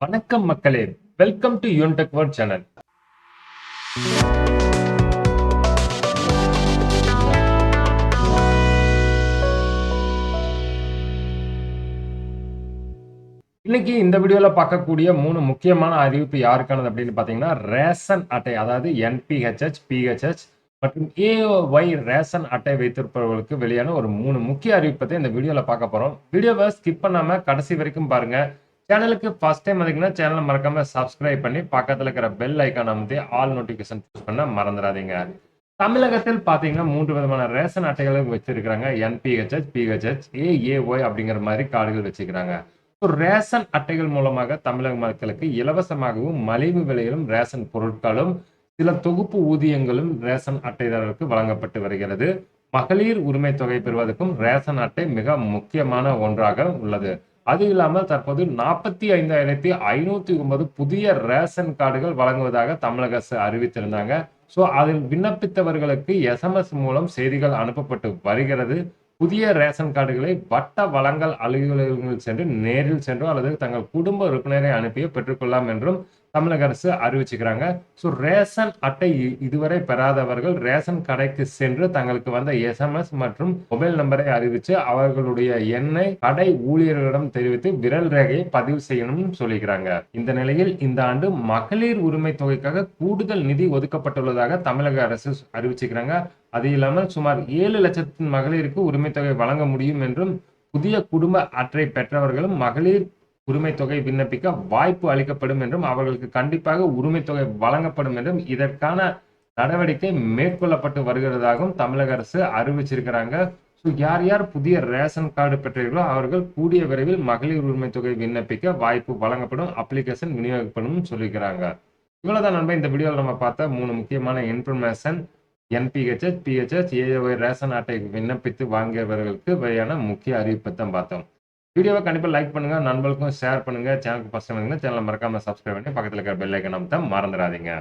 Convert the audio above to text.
வணக்கம் மக்களே. Welcome to யூன்டெக் வேர்ட் சேனல் இன்னைக்கு இந்த வீடியோவில் பார்க்கக்கூடிய மூணு முக்கியமான அறிவிப்பு யாருக்கானது அப்படின்னு பார்த்தீங்கன்னா ரேஷன் அட்டை அதாவது என்பிஹெச்ஹெச் பிஹெச்ஹெச் மற்றும் ஏஒய் ரேஷன் அட்டை வைத்திருப்பவர்களுக்கு வெளியான ஒரு மூணு முக்கிய அறிவிப்பத்தை இந்த வீடியோவில் பார்க்க போகிறோம் வீடியோவை ஸ்கிப் பண்ணாம கடைசி வரைக்கும் பாருங்க. சேனலுக்கு ஃபர்ஸ்ட் டைம் வந்தீங்கன்னா சேனலை மறக்காம சப்ஸ்கிரைப் பண்ணி பக்கத்துல இருக்கிற பெல் ஐக்கான் அமைத்து ஆல் நோட்டிஃபிகேஷன் சூஸ் பண்ண மறந்துடாதீங்க. தமிழகத்தில் பார்த்தீங்கன்னா மூன்று விதமான ரேஷன் அட்டைகளும் வச்சிருக்கிறாங்க. என்பிஹெச்ஹெச் பிஹெச்ஹெச் ஏஏஒய் அப்படிங்கிற மாதிரி கார்டுகள் வச்சிருக்கிறாங்க. ஸோ ரேஷன் அட்டைகள் மூலமாக தமிழக மக்களுக்கு இலவசமாகவும் மலிவு விலையிலும் ரேஷன் பொருட்களும் சில தொகுப்பு ஊதியங்களும் ரேஷன் அட்டைதாரருக்கு வழங்கப்பட்டு வருகிறது. மகளிர் உரிமை தொகை பெறுவதற்கும் ரேஷன் அட்டை மிக முக்கியமான ஒன்றாக உள்ளது. அது இல்லாமல் தற்போது நாற்பத்தி ஐந்தாயிரத்தி ஐநூத்தி ஒன்பது புதிய ரேஷன் கார்டுகள் வழங்குவதாக தமிழக அரசு அறிவித்திருந்தாங்க. ஸோ அதில் விண்ணப்பித்தவர்களுக்கு எஸ்எம்எஸ் மூலம் செய்திகள் அனுப்பப்பட்டு வருகிறது. புதிய ரேஷன் கார்டுகளை வட்ட வழங்கல் அலுவலகங்கள் சென்று நேரில் சென்றோ அல்லது தங்கள் குடும்ப உறுப்பினரை அனுப்பியோ பெற்றுக்கொள்ளலாம் என்றும் தமிழக அரசு அறிவிச்சுக்கிறாங்க. ஸோ ரேஷன் அட்டை இதுவரை பெறாதவர்கள் ரேஷன் கடைக்கு சென்று தங்களுக்கு வந்த எஸ்எம்எஸ் மற்றும் மொபைல் நம்பரை அறிவித்து அவர்களுடைய எண்ணை கடை ஊழியர்களிடம் தெரிவித்து விரல் ரேகையை பதிவு செய்யணும்னு சொல்லிக்கிறாங்க. இந்த நிலையில் இந்த ஆண்டு மகளிர் உரிமை தொகைக்காக கூடுதல் நிதி ஒதுக்கப்பட்டுள்ளதாக தமிழக அரசு அறிவிச்சுக்கிறாங்க. அது இல்லாமல் சுமார் ஏழு லட்சத்தின் மகளிருக்கு உரிமை தொகை வழங்க முடியும் என்றும் புதிய குடும்ப அற்றை பெற்றவர்களும் மகளிர் உரிமை தொகை விண்ணப்பிக்க வாய்ப்பு அளிக்கப்படும் என்றும் அவர்களுக்கு கண்டிப்பாக உரிமை தொகை வழங்கப்படும் என்றும் இதற்கான நடவடிக்கை மேற்கொள்ளப்பட்டு வருகிறதாகவும் தமிழக அரசு அறிவிச்சிருக்கிறாங்க. ஸோ யார் யார் புதிய ரேஷன் கார்டு பெற்றீர்களோ அவர்கள் கூடிய விரைவில் மகளிர் உரிமை தொகை விண்ணப்பிக்க வாய்ப்பு வழங்கப்படும் அப்ளிகேஷன் விநியோகிக்கப்படும் சொல்லியிருக்கிறாங்க இவ்வளவுதான் நண்பா இந்த வீடியோவில் நம்ம பார்த்த மூணு முக்கியமான information NPHH PHH AOI ration அட்டை விண்ணப்பித்து வாங்கியவர்களுக்கு வழியான முக்கிய அறிவிப்பை தான் பார்த்தோம். வீடியோவை கண்டிப்பாக லைக் பண்ணுங்க நண்பர்களுக்கும் ஷேர் பண்ணுங்க சேனலுக்கு ஃபஸ்ட் பண்ணுங்கள் சேனலை மறக்காமல் சப்ஸ்கிரைப் பண்ணி பக்கத்தில் இருக்கிற பெல் ஐக்கன் அமைத்த மறந்துடாதீங்க.